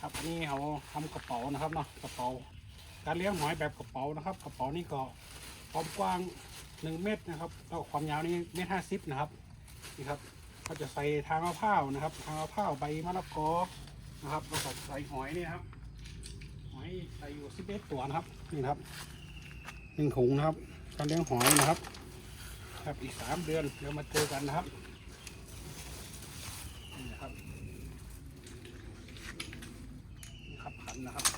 ครับอันนี้เขาทำกระเป๋านะครับเนาะกระเป๋า การเลี้ยงหอยแบบกระเป๋านะครับ กระเป๋านี่ก็ความกว้างหนึ่งเมตรนะครับแล้วความยาวนี่เมตรห้าสิบนะครับนี่ครับก็จะใส่ทางมะพร้าวนะครับ ทางมะพร้าวใบมะละกอนะครับแล้วก็ใส่หอยนี่ครับหอยใส่อยู่สิบเอ็ดตัวนะครับนี่ครับหนึ่งถุงนะครับ การเลี้ยงหอยนะครับ ครับอีกสามเดือนเดี๋ยวมาเจอกันนะครับนี่นะครับ นี่ครับขันนะครับ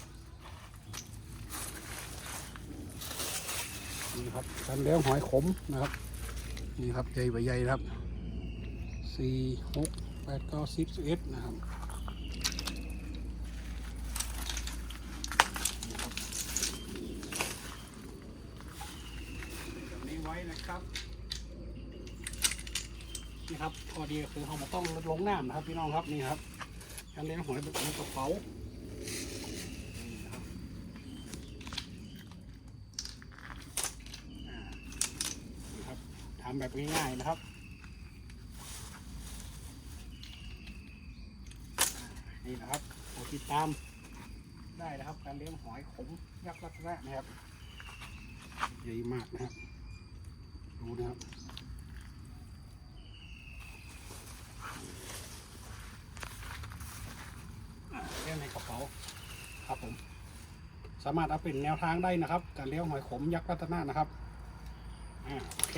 นี่ครับการเลี้ยงหอยขมนะครับนี่ครับใหญ่ใบใหญ่นะครับสี่หกแปดเก้าสิบสิบเอ็ดนะครับนี่ครับแบบนี้ไว้นะครับนี่ครับข้อดีก็คือเราไม่ต้องลงน้ำนะครับพี่น้องครับนี่ครับการเลี้ยงหอยแบบในกระเป๋านี่นะครับอ่านี่ครับทำแบบง่ายๆนะครับ นี่นะครับโปรดติดตามได้นะครับ การเลี้ยงหอยขมยักษ์รัตนะนะครับใหญ่มากนะครับ ดูนะครับเลี้ยงในกระเป๋าครับผมสามารถเอาเป็นแนวทางได้นะครับ การเลี้ยงหอยขมยักษ์รัตนะนะครับ อ่า โอเค